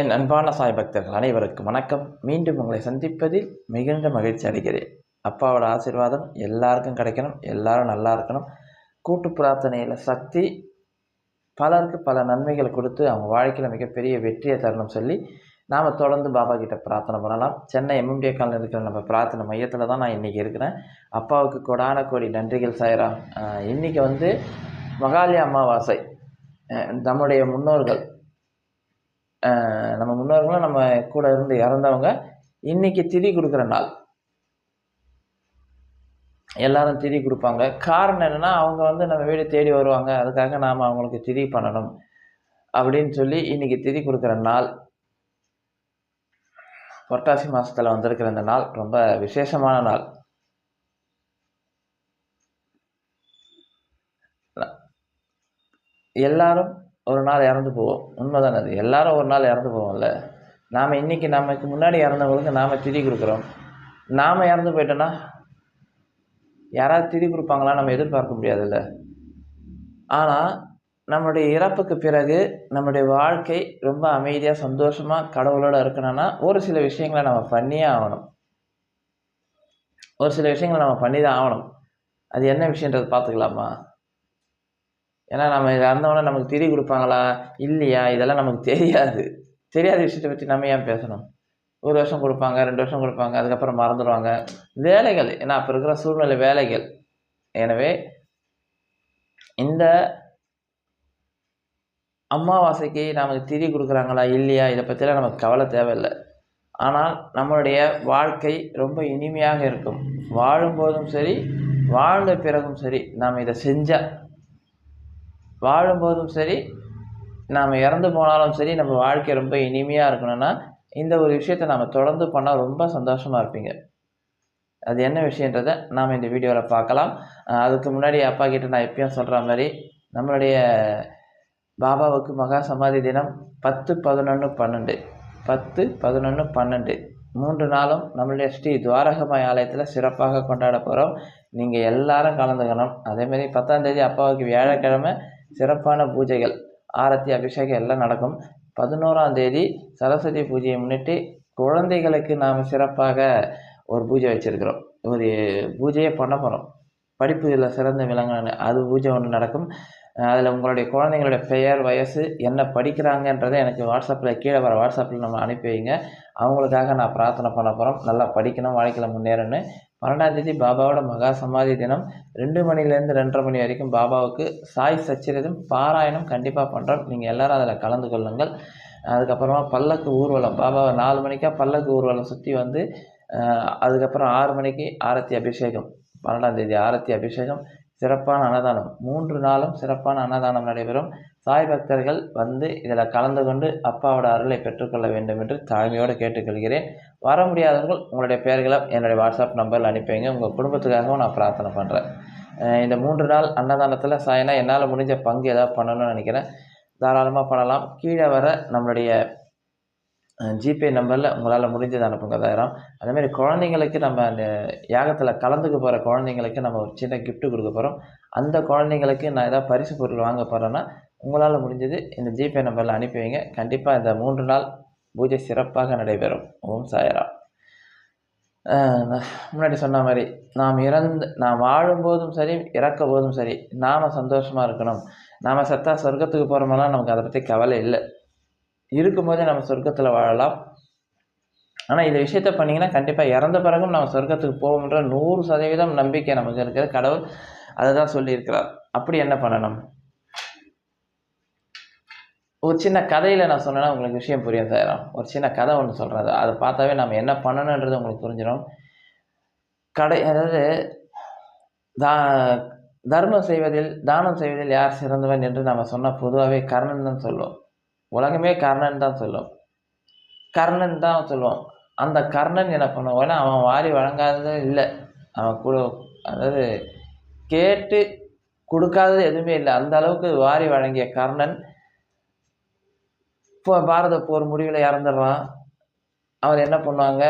என் அன்பான சாய் பக்தர்கள் அனைவருக்கும் வணக்கம். மீண்டும் உங்களை சந்திப்பதில் மிகுந்த மகிழ்ச்சி அடைகிறேன். அப்பாவோட ஆசீர்வாதம் எல்லாருக்கும் கிடைக்கணும் எல்லாரும் நல்லா இருக்கணும். கூட்டு பிரார்த்தனையில் சக்தி பலருக்கு பல நன்மைகளை கொடுத்து அவங்க வாழ்க்கையில் மிகப்பெரிய வெற்றியை தரணும் சொல்லி நாம் தொடர்ந்து பாபா கிட்ட பிரார்த்தனை பண்ணலாம். சென்னை எம்எம்டிஏ காலில் இருக்கிற நம்ம பிரார்த்தனை மையத்தில் தான் நான் இன்றைக்கி இருக்கிறேன். அப்பாவுக்கு கொடான கோடி நன்றிகள் சாயரா. இன்றைக்கி வந்து மகாலி அமாவாசை. நம்முடைய முன்னோர்கள் நம்ம முன்னோர்களும் நம்ம கூட இருந்து இறந்தவங்க இன்னைக்கு திதி கொடுக்குற நாள். எல்லாரும் திதி கொடுப்பாங்க. காரணம் என்னன்னா அவங்க வந்து நம்ம வீடு தேடி வருவாங்க. அதுக்காக நாம் அவங்களுக்கு திதி பண்ணணும். அப்படின்னு சொல்லி இன்னைக்கு திதி கொடுக்குற நாள். புரட்டாசி மாதத்தில் வந்திருக்கிற இந்த நாள் ரொம்ப விசேஷமான நாள். எல்லாரும் ஒரு நாள் இறந்து போவோம். உண்மை தானே அது? எல்லாரும் ஒரு நாள் இறந்து போவோம்ல. நாம் இன்னைக்கு நமக்கு முன்னாடி இறந்தவங்களுக்கு நாம் திதி கொடுக்குறோம். நாம் இறந்து போயிட்டோன்னா யாராவது திதி கொடுப்பாங்களா நம்ம எதிர்பார்க்க முடியாதுல்ல. ஆனால் நம்மளுடைய இறப்புக்கு பிறகு நம்முடைய வாழ்க்கை ரொம்ப அமைதியாக சந்தோஷமாக கடவுளோட இருக்கணும்னா ஒரு சில விஷயங்களை நம்ம பண்ணியே ஆகணும். ஒரு சில விஷயங்களை நம்ம பண்ணி தான் ஆகணும். அது என்ன விஷயன்றது பார்த்துக்கலாமா? ஏன்னா நம்ம இறந்தவொடனே நமக்கு திதி கொடுப்பாங்களா? இல்லையா? இதெல்லாம் நமக்கு தெரியாது. தெரியாத விஷயத்தை பற்றி நம்ம ஏன் பேசணும்? ஒரு வருஷம் கொடுப்பாங்க ரெண்டு வருஷம் கொடுப்பாங்க அதுக்கப்புறம் மறந்துடுவாங்க. வேலைகள் ஏன்னா அப்போ இருக்கிற சூழ்நிலை வேலைகள். எனவே இந்த அமாவாசைக்கு நமக்கு திதி கொடுக்குறாங்களா இல்லையா? இதை பற்றிலாம் நமக்கு கவலை தேவையில்லை. ஆனால் நம்மளுடைய வாழ்க்கை ரொம்ப இனிமையாக இருக்கும். வாழும்போதும் சரி வாழ்ந்த பிறகும் சரி நாம் இதை செஞ்சால் வாழும்போதும் சரி நாம் இறந்து போனாலும் சரி நம்ம வாழ்க்கை ரொம்ப இனிமையாக இருக்கணும்னா இந்த ஒரு விஷயத்தை நாம் தொடர்ந்து பண்ணால் ரொம்ப சந்தோஷமாக இருப்பீங்க. அது என்ன விஷயன்றதை நாம் இந்த வீடியோவில் பார்க்கலாம். அதுக்கு முன்னாடி அப்பா கிட்ட நான் எப்பயும் சொல்கிற மாதிரி நம்மளுடைய பாபாவுக்கு மகா சமாதி தினம் பத்து பதினொன்று பன்னெண்டு. பத்து பதினொன்று பன்னெண்டு. மூன்று நாளும் நம்மளுடைய ஸ்ரீ துவாரகமாய் ஆலயத்தில் சிறப்பாக கொண்டாட போகிறோம் நீங்கள் எல்லாரும் கலந்துக்கணும். அதேமாரி பத்தாம் தேதி அப்பாவுக்கு வியாழக்கிழமை சிறப்பான பூஜைகள் ஆரத்தி அபிஷேகம் எல்லாம் நடக்கும். பதினோராம் தேதி சரஸ்வதி பூஜையை முன்னிட்டு குழந்தைகளுக்கு நாம் சிறப்பாக ஒரு பூஜை வச்சுருக்கிறோம். ஒரு பூஜையே பண்ண போகிறோம் படிப்புகளில் சிறந்த விலங்குன்னு அது பூஜை ஒன்று நடக்கும். அதில் உங்களுடைய குழந்தைங்களுடைய பெயர் வயசு என்ன படிக்கிறாங்கன்றதை எனக்கு வாட்ஸ்அப்பில் கீழே வர வாட்ஸ்அப்பில் நம்ம அனுப்பி வைங்க. அவங்களுக்காக நான் பிரார்த்தனை பண்ண போகிறோம் நல்லா படிக்கணும் வாழ்க்கையில் முன்னேறன்னு பன்னெண்டாம் தேதி பாபாவோட மகா சமாதி தினம். ரெண்டு மணிலேருந்து ரெண்டரை மணி வரைக்கும் பாபாவுக்கு சாய் சச்சரிதம் பாராயணம் கண்டிப்பாக பண்ணுறோம் நீங்கள் எல்லோரும் அதில் கலந்து கொள்ளுங்கள். அதுக்கப்புறமா பல்லக்கு ஊர்வலம். பாபாவை நாலு மணிக்கா பல்லக்கு ஊர்வலம் சுற்றி வந்து அதுக்கப்புறம் ஆறு மணிக்கு ஆரத்தி அபிஷேகம். பன்னெண்டாம் தேதி ஆரத்தி அபிஷேகம். சிறப்பான அன்னதானம். மூன்று நாளும் சிறப்பான அன்னதானம் நடைபெறும். சாய் பக்தர்கள் வந்து இதில் கலந்து கொண்டு அப்பாவோட அருளை பெற்றுக்கொள்ள வேண்டும் என்று தாழ்மையோடு கேட்டுக்கொள்கிறேன். வர முடியாதவர்கள் உங்களுடைய பெயர்களை என்னுடைய வாட்ஸ்அப் நம்பரில் அனுப்பிங்க உங்கள் குடும்பத்துக்காகவும் நான் பிரார்த்தனை பண்ணுறேன் இந்த மூன்று நாள் அன்னதானத்தில் சாயனா என்னால் முடிஞ்ச பங்கு ஏதாவது பண்ணணும்னு நினைக்கிறேன். தாராளமாக பண்ணலாம். கீழே வர நம்மளுடைய ஜிபே நம்பரில் உங்களால் முடிஞ்சது அனுப்புங்க தாயிரம். அதேமாதிரி குழந்தைங்களுக்கு நம்ம அந்த யாகத்தில் கலந்துக்க போகிற குழந்தைங்களுக்கு நம்ம ஒரு சின்ன கிஃப்ட்டு கொடுக்க போகிறோம் அந்த குழந்தைங்களுக்கு நான் ஏதாவது பரிசு பொருள் வாங்க போகிறேன்னா உங்களால் முடிஞ்சது இந்த ஜிபே நம்பரில் அனுப்பி வைங்க. கண்டிப்பாக இந்த மூன்று நாள் பூஜை சிறப்பாக நடைபெறும். ஓம் சாயரா முன்னாடி சொன்ன மாதிரி நாம் இறந்து நாம் வாழும்போதும் சரி இறக்க போதும் சரி நாம் சந்தோஷமாக இருக்கணும். நாம் செத்தா சொர்க்கத்துக்கு போகிறோமெல்லாம் நமக்கு அதை பற்றி கவலை இல்லை. இருக்கும்போதே நம்ம சொர்க்கத்தில் வாழலாம். ஆனால் இந்த விஷயத்த பண்ணிங்கன்னா கண்டிப்பாக இறந்த பிறகும் நம்ம சொர்க்கத்துக்கு போகும்ன்ற நூறு சதவீதம் நம்பிக்கை நமக்கு இருக்கிற கடவுள் அதை தான் சொல்லியிருக்கிறார். அப்படி என்ன பண்ணணும்? ஒரு சின்ன கதையில் நான் சொன்னேன்னா உங்களுக்கு விஷயம் புரியும் சார். ஒரு சின்ன கதை ஒன்று சொல்கிறது அதை பார்த்தாவே நம்ம என்ன பண்ணணுன்றது உங்களுக்கு புரிஞ்சிடும். கடை அதாவது தா தர்மம் செய்வதில் தானம் செய்வதில் யார் சிறந்தவன் என்று நம்ம சொன்னால் பொதுவாகவே கர்ணன் தான் சொல்லுவோம். உலகமே கர்ணன் தான் சொல்லும். கர்ணன் தான் சொல்லுவோம் அந்த கர்ணன் என்ன பண்ணுவான்னா அவன் வாரி வழங்காதது இல்லை. அவன் கூட அதாவது கேட்டு கொடுக்காதது எதுவுமே இல்லை. அந்த அளவுக்கு வாரி வழங்கிய கர்ணன் இப்போ பாரத போர் முடிவில் இறந்துடுறான். அவர் என்ன பண்ணுவாங்க?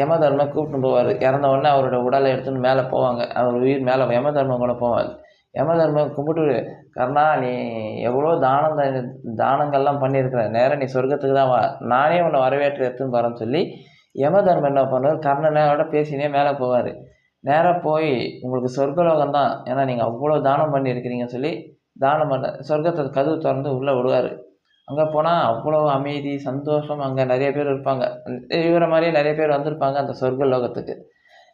யமதர்ம கூப்பிட்டு போவார். இறந்த உடனே அவரோட உடலை எடுத்துன்னு மேலே போவாங்க. அவர் உயிர் மேலே யமதர்மம் கூட போவார் யமதர்மம் கும்பிட்டு கர்ணா நீ எவ்வளோ தானம் தானங்கள்லாம் பண்ணியிருக்கிற? நேரம் நீ சொர்க்கத்துக்கு தான் வா. நானே உன்னை வரவேற்று எடுத்துன்னு வரேன்னு சொல்லி யமதர்மம் என்ன பண்ணுவார்? கர்ணனோட பேசினே மேலே போவார். நேராக போய் உங்களுக்கு சொர்க்கலோகம் தான். ஏன்னா நீங்கள் அவ்வளோ தானம் பண்ணியிருக்கிறீங்கன்னு சொல்லி தானம் பண்ண சொர்க்கத்தை கதவு திறந்து உள்ளே விடுவார். அங்கே போனால் அவ்வளோ அமைதி சந்தோஷம். அங்கே நிறைய பேர் இருப்பாங்க. இவரை மாதிரியே நிறைய பேர் வந்திருப்பாங்க அந்த சொர்க்க லோகத்துக்கு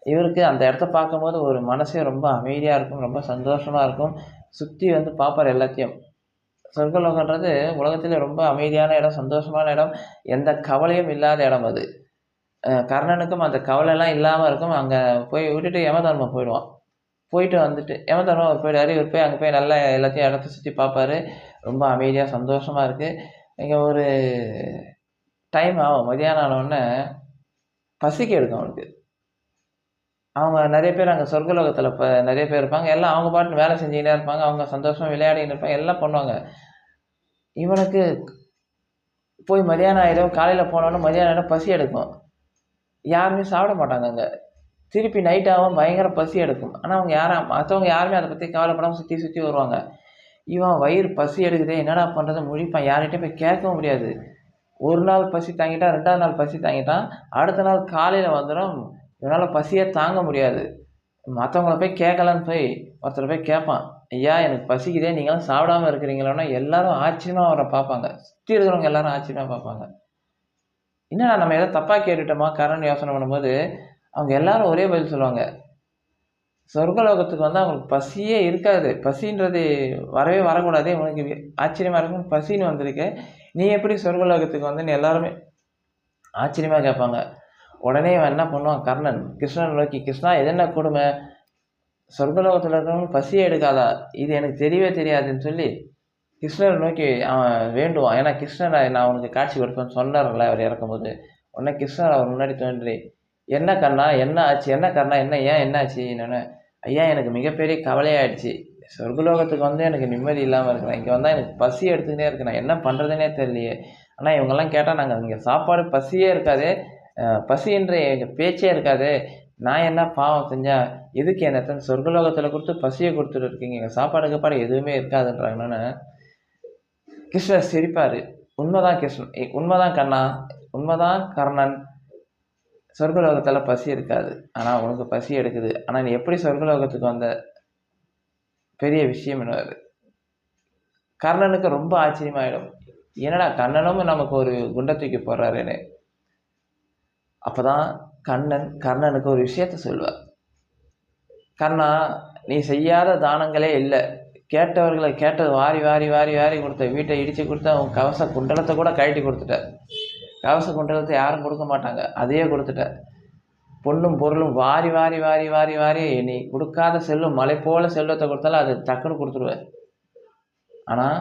இவருக்கு அந்த இடத்த பார்க்கும்போது ஒரு மனசே ரொம்ப அமைதியாக இருக்கும் ரொம்ப சந்தோஷமாக இருக்கும். சுற்றி வந்து பார்ப்பார் எல்லாத்தையும். சொர்க்கலோகன்றது உலகத்தில் ரொம்ப அமைதியான இடம் சந்தோஷமான இடம். எந்த கவலையும் இல்லாத இடம் அது. கர்ணனுக்கும் அந்த கவலைலாம் இல்லாமல் இருக்கும். அங்கே போய் விட்டுட்டு யமதர்மம் போயிடுவான். போயிட்டு வந்துட்டு யமதர்மம் அவர் போயிடுவார். இவர் போய் அங்கே போய் நல்லா எல்லாத்தையும் இடத்த சுற்றி பார்ப்பாரு. ரொம்ப அமைதியாக சந்தோஷமாக இருக்குது இங்கே ஒரு டைம் ஆகும். மதியானம் ஆனவுடனே பசிக்கு எடுக்கும் அவனுக்கு. அவங்க நிறைய பேர் அங்கே சொர்க்கலோகத்தில் இப்போ நிறைய பேர் இருப்பாங்க. எல்லாம் அவங்க பாட்டு வேலை செஞ்சுக்கிட்டே இருப்பாங்க. அவங்க சந்தோஷமாக விளையாடின்னு இருப்பாங்க. எல்லாம் பண்ணுவாங்க. இவனுக்கு போய் மதியானம் ஆகிடும் காலையில் போனோன்னு மதியானம் ஆகிடும் பசி எடுக்கும். யாருமே சாப்பிட மாட்டாங்க அங்கே. திருப்பி நைட் ஆகும் பயங்கர பசி எடுக்கும். ஆனால் அவங்க யாரும் மற்றவங்க யாருமே அதை பற்றி கவலைப்படாமல் சுற்றி சுற்றி வருவாங்க. இவன் வயிறு பசி எடுக்குதே என்னடா பண்ணுறது முழிப்பான் யார்கிட்டயும் போய் கேட்கவும் முடியாது. ஒரு நாள் பசி தாங்கிட்டான் ரெண்டாவது நாள் பசி தாங்கிட்டான். அடுத்த நாள் காலையில் வந்துடும் இவனால் பசியே தாங்க முடியாது. மற்றவங்கள போய் கேட்கலான்னு போய் ஒருத்தர் போய் கேட்பான் ஐயா எனக்கு பசிக்குதே நீங்களும் சாப்பிடாம இருக்கிறீங்களோன்னா எல்லாரும் ஆச்சரியமாக அவரை பார்ப்பாங்க. சுற்றி இருக்கிறவங்க எல்லாரும் ஆச்சரியமாக பார்ப்பாங்க. என்னடா நம்ம ஏதோ தப்பாக கேட்டுட்டோமா? கரண் யோசனை பண்ணும்போது அவங்க எல்லாரும் ஒரே பதில் சொல்லுவாங்க. சொர்க்கலோகத்துக்கு வந்து அவங்களுக்கு பசியே இருக்காது. பசின்றது வரவே வரக்கூடாது. உனக்கு ஆச்சரியமாக இருக்கும். பசின்னு வந்திருக்கு. நீ எப்படி சொர்க்கலோகத்துக்கு வந்து எல்லாருமே ஆச்சரியமாக கேட்பாங்க. உடனே அவன் என்ன பண்ணுவான்? கர்ணன் கிருஷ்ணன் நோக்கி கிருஷ்ணா இது என்ன கொடுமை? சொர்க்கலோகத்தில் இருக்கிறவங்க பசியே எடுக்காதா? இது எனக்கு தெரியவே தெரியாதுன்னு சொல்லி கிருஷ்ணரை நோக்கி அவன் வேண்டுவான். ஏன்னா கிருஷ்ணரை நான் அவனுக்கு காட்சி கொடுப்பேன்னு சொன்னார்ல அவர் இறக்கும்போது. உடனே கிருஷ்ணர் அவர் முன்னாடி தோன்றி என்ன கண்ணா என்ன ஆச்சு? என்ன கண்ணா என்ன? ஏன் என்ன ஆச்சு? என்னன்னு ஐயா எனக்கு மிகப்பெரிய கவலையாயிடுச்சு. சொர்க்கலோகத்துக்கு வந்து எனக்கு நிம்மதி இல்லாமல் இருக்கிறேன். இங்கே வந்தால் எனக்கு பசி எடுத்துக்கிட்டே இருக்கு. நான் என்ன பண்ணுறதுனே தெரியலையே. ஆனால் இவங்கெல்லாம் கேட்டால் நாங்கள் இங்கே சாப்பாடு பசியே இருக்காதே. பசி பசின்ற எங்கள் பேச்சே இருக்காது. நான் என்ன பாவம் செஞ்சால் எதுக்கு என்ன சொர்க்கலோகத்தில் கொடுத்து பசியை கொடுத்துட்டு இருக்கீங்க? எங்கள் சாப்பாடு கீப்பாடு எதுவுமே இருக்காதுன்றாங்கன்னு கிருஷ்ணர் சிரிப்பார். உண்மைதான் கிருஷ்ணன். உண்மைதான் கண்ணா. உண்மைதான் கர்ணன். சொர்க்கலோகத்தில் பசி இருக்காது. ஆனால் உனக்கு பசி எடுக்குது. ஆனால் நீ எப்படி சொர்க்கலோகத்துக்கு வந்த? பெரிய விஷயம் என்னது? கர்ணனுக்கு ரொம்ப ஆச்சரியமாயிடும். என்னடா கர்ணனும் நமக்கு ஒரு குண்டை தூக்கி போடுறாருன்னு. அப்பதான் கண்ணன் கர்ணனுக்கு ஒரு விஷயத்த சொல்வார் கர்ணா நீ செய்யாத தானங்களே இல்லை. கேட்டவர்களை கேட்டது வாரி வாரி வாரி வாரி கொடுத்த வீட்டை இடித்து கொடுத்த அவன் கவச குண்டலத்தை கூட கழட்டி கொடுத்துட்டார். கவச குண்டலத்தை யாரும் கொடுக்க மாட்டாங்க. அதையே கொடுத்துட்ட பொண்ணும் பொருளும் வாரி வாரி வாரி வாரி வாரி நீ கொடுக்காத செல்லும் மலை போல செல்வத்தை கொடுத்தாலும் அது டக்குன்னு கொடுத்துருவேன் ஆனால்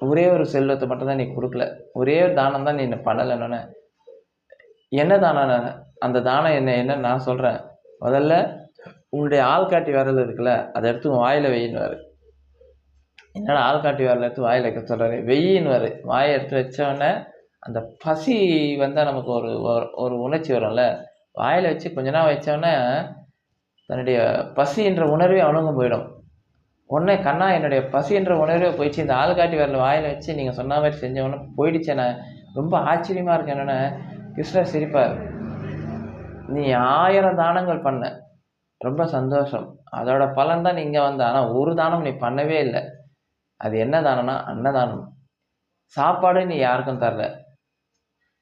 ஒரே ஒரு செல்வத்தை மட்டும்தான் நீ கொடுக்கல. ஒரே ஒரு தானம் தான் நீ பண்ணலைன்னு என்ன தானம் அந்த தானம் என்ன என்ன நான் சொல்கிறேன் முதல்ல உங்களுடைய ஆள்காட்டி விரல் இருக்குல்ல அதை எடுத்து உன் வாயில் வெயின்னுவார். என்னடா ஆள்காட்டி விரல் எடுத்து வாயில் வைக்க சொல்கிறாரு வெயின்னுவார். வாயை எடுத்து வச்ச அந்த பசி வந்தால் நமக்கு ஒரு ஒரு- ஒரு உணர்ச்சி வரும்ல. வாயில் வச்சு கொஞ்ச நாள் வச்சோடனே தன்னுடைய பசின்ற உணர்வே அவனுக்கும் போயிடும். உடனே கண்ணா என்னுடைய பசின்ற உணர்வே போயிடுச்சு. இந்த ஆள்காட்டி வரல வாயில் வச்சு நீங்கள் சொன்ன மாதிரி செஞ்ச உடனே நான் ரொம்ப ஆச்சரியமாக இருக்கு என்னென்ன கிருஷ்ணர் சிரிப்பார். நீ ஆயிரம் தானங்கள் பண்ண. ரொம்ப சந்தோஷம். அதோட பலன் தான் இங்கே வந்த. ஆனால் ஒரு தானம் நீ பண்ணவே இல்லை. அது என்ன தானம்னா அன்னதானம். சாப்பாடு நீ யாருக்கும் தரல.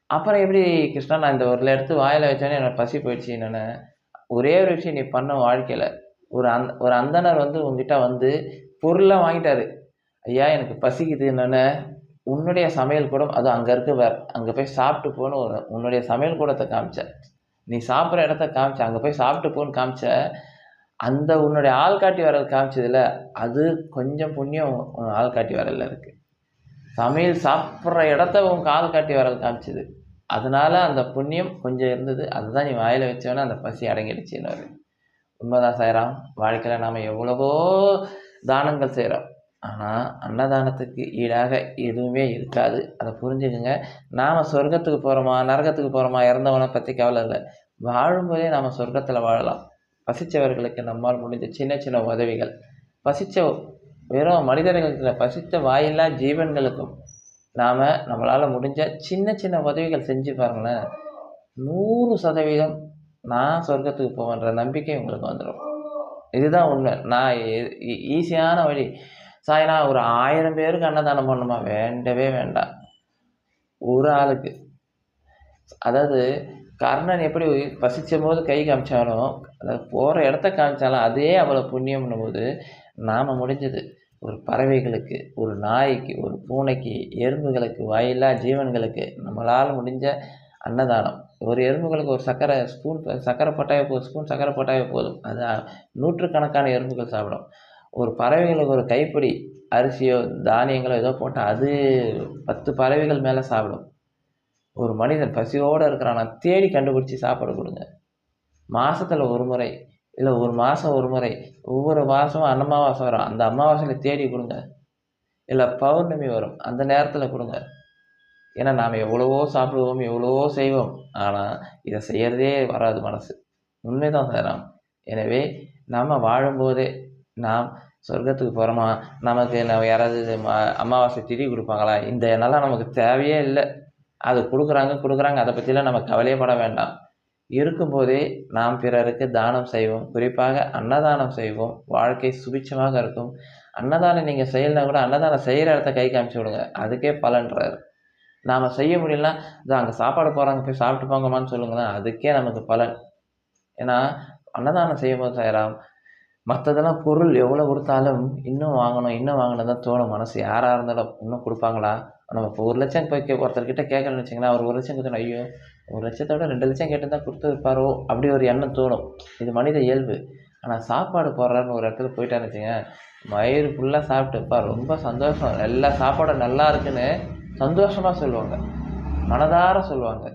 அப்புறம் எப்படி கிருஷ்ணா நான் இந்த ஒரு எடுத்து வாயில் வச்சோன்னே எனக்கு பசி போயிடுச்சு என்னென்ன. ஒரே ஒரு விஷயம் நீ பண்ண வாழ்க்கையில். ஒரு அந் ஒரு அந்தனர் வந்து உங்ககிட்ட வந்து பொருள்லாம் வாங்கிட்டாரு. ஐயா எனக்கு பசிக்குது என்னென்ன. உன்னுடைய சமையல் கூடம் அது அங்கே இருக்க வேற அங்கே போய் சாப்பிட்டு போன்னு ஒரு உன்னுடைய சமையல் கூடத்தை காமிச்ச. நீ சாப்பிட்ற இடத்த காமிச்ச அங்கே போய் சாப்பிட்டு போன்னு காமிச்ச அந்த உன்னுடைய ஆள் காட்டி வரல் காமிச்சதுல அது கொஞ்சம் புண்ணியம் உன் ஆள்காட்டி வரல இருக்கு. சமையல் சாப்பிட்ற இடத்த உன் கால் காட்டி வரல் காமிச்சது. அதனால அந்த புண்ணியம் கொஞ்சம் இருந்தது. அதுதான் நீ வாயில் வச்சவொடனே அந்த பசி அடங்கிடுச்சுன்னு உண்மைதான் சாய்ராம். வாழ்க்கையில் நாம் எவ்வளவோ தானங்கள் செய்கிறோம் ஆனால் அன்னதானத்துக்கு ஈடாக எதுவுமே இருக்காது. அதை புரிஞ்சுக்குங்க. நாம் சொர்க்கத்துக்கு போகிறோமா நரகத்துக்கு போகிறோமா இறந்தவனை பற்றி கவலை இல்லை. வாழும்போதே நாம் சொர்க்கத்தில் வாழலாம். பசித்தவர்களுக்கு நம்மால் முடிஞ்ச சின்ன சின்ன உதவிகள். பசித்த வெறும் மனிதர்களுக்கு பசித்த வாயில்லா ஜீவன்களுக்கும் நாம் நம்மளால் முடிஞ்ச சின்ன சின்ன உதவிகள் செஞ்சு பாருங்களேன். நூறு சதவீதம் நான் சொர்க்கத்துக்கு போவேன்ற நம்பிக்கை உங்களுக்கு வந்துடும். இதுதான் உண்மை. நான் ஈஸியான வழி. சாய்னா ஒரு ஆயிரம் பேருக்கு அன்னதானம் பண்ணுமா? வேண்டவே வேண்டாம் ஒரு ஆளுக்கு. அதாவது கர்ணன் எப்படி பசிச்சும் போது கை காமிச்சாலும் அதாவது போகிற இடத்த காமிச்சாலும் அதே அவ்வளோ புண்ணியம்னும் போது நாம் முடிஞ்சது. ஒரு பறவைகளுக்கு ஒரு நாய்க்கு ஒரு பூனைக்கு எறும்புகளுக்கு வாயில்லா ஜீவன்களுக்கு நம்மளால் முடிஞ்ச அன்னதானம். ஒரு எறும்புகளுக்கு ஒரு சக்கரை ஸ்பூன் சக்கரை போட்டாவே போதும் ஸ்பூன் சக்கரை போட்டாவே போதும். அது நூற்றுக்கணக்கான எறும்புகள் சாப்பிடும். ஒரு பறவைகளுக்கு ஒரு கைப்பிடி அரிசியோ தானியங்களோ ஏதோ போட்டால் அது பத்து பறவைகள் மேலே சாப்பிடும். ஒரு மனிதன் பசியோடு இருக்கிறானா தேடி கண்டுபிடிச்சி சாப்பாடு கொடுங்க. மாதத்தில் ஒரு முறை இல்லை ஒரு மாதம் ஒரு முறை ஒவ்வொரு மாதமும் அன்னமாவாசை வரும். அந்த அமாவாசையில் தேடி கொடுங்க. இல்லை பௌர்ணமி வரும் அந்த நேரத்தில் கொடுங்க. ஏன்னா நாம் எவ்வளவோ சாப்பிடுவோம் எவ்வளவோ செய்வோம். ஆனால் இதை செய்கிறதே வராது மனசு. உண்மைதான் சார் எனவே நாம் வாழும்போதே நாம் சொர்க்கத்துக்கு போகிறோமா நமக்கு நம்ம யாராவது அமாவாசை திதி கொடுப்பாங்களா? இந்த எண்ணெல்லாம் நமக்கு தேவையே இல்லை. அது கொடுக்குறாங்க கொடுக்குறாங்க. அதை பற்றிலாம் நம்ம கவலையப்பட வேண்டாம். இருக்கும்போதே நாம் பிறருக்கு தானம் செய்வோம். குறிப்பாக அன்னதானம் செய்வோம். வாழ்க்கை சுபிச்சமாக இருக்கும். அன்னதானம் நீங்கள் செய்யலைனா கூட அன்னதானம் செய்கிற இடத்த கை காமிச்சு விடுங்க. அதுக்கே பலன்றார். நாம் செய்ய முடியலனா இது அங்கே சாப்பாடு போகிறாங்க போய் சாப்பிட்டு போங்கம்மான்னு சொல்லுங்கன்னா அதுக்கே நமக்கு பலன். ஏன்னா அன்னதானம் செய்யும்போது போது மற்றதெல்லாம் பொருள் எவ்வளோ கொடுத்தாலும் இன்னும் வாங்கணும் இன்னும் வாங்கணும் தான் தோணும். மனசு யாராக இருந்தாலும் இன்னும் கொடுப்பாங்களா? நம்ம இப்போ ஒரு லட்சம் போய் கே ஒருத்தர்கிட்ட கேட்கணும்னு வச்சிங்களேன் அவர் ஒரு லட்சம் கொடுத்தோம் ஐயோ ஒரு லட்சத்தை விட ரெண்டு லட்சம் கேட்டு தான் கொடுத்துருப்பாரோ? அப்படி ஒரு எண்ணம் தோணும். இது மனித இயல்பு. ஆனால் சாப்பாடு போடுறாருன்னு ஒரு இடத்துல போயிட்டான்னு வச்சுங்க வயிறு ஃபுல்லாக சாப்பிட்டுப்பா ரொம்ப சந்தோஷம். எல்லா சாப்பாடும் நல்லா இருக்குன்னு சந்தோஷமாக சொல்லுவாங்க. மனதார சொல்லுவாங்க.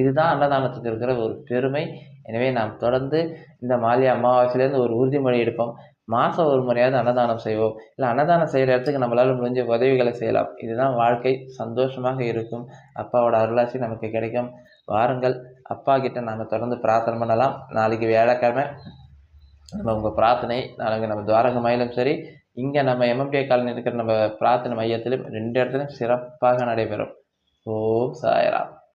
இதுதான் அன்னதானத்துக்கு இருக்கிற ஒரு பெருமை. எனவே நாம் தொடர்ந்து இந்த மாலிய அமாவாசையிலேருந்து ஒரு உறுதிமொழி எடுப்போம். மாதம் ஒரு முறையாவது அன்னதானம் செய்வோம். இல்லை அன்னதானம் செய்கிற இடத்துக்கு நம்மளால் முடிஞ்ச உதவிகளை செய்யலாம். இதுதான் வாழ்க்கை. சந்தோஷமாக இருக்கும். அப்பாவோட அருளாசி நமக்கு கிடைக்கும். வாருங்கள். அப்பா கிட்ட நாம் தொடர்ந்து பிரார்த்தனை பண்ணலாம். நாளைக்கு வியாழக்கிழமை நம்ம உங்கள் பிரார்த்தனை நாளைக்கு நம்ம துவாரக மயிலும் சரி இங்கே நம்ம எம்எம்டிஏ காலனி இருக்கிற நம்ம பிரார்த்தனை மையத்திலும் ரெண்டு இடத்துலையும் சிறப்பாக நடைபெறும். ஓம் சாயராம்.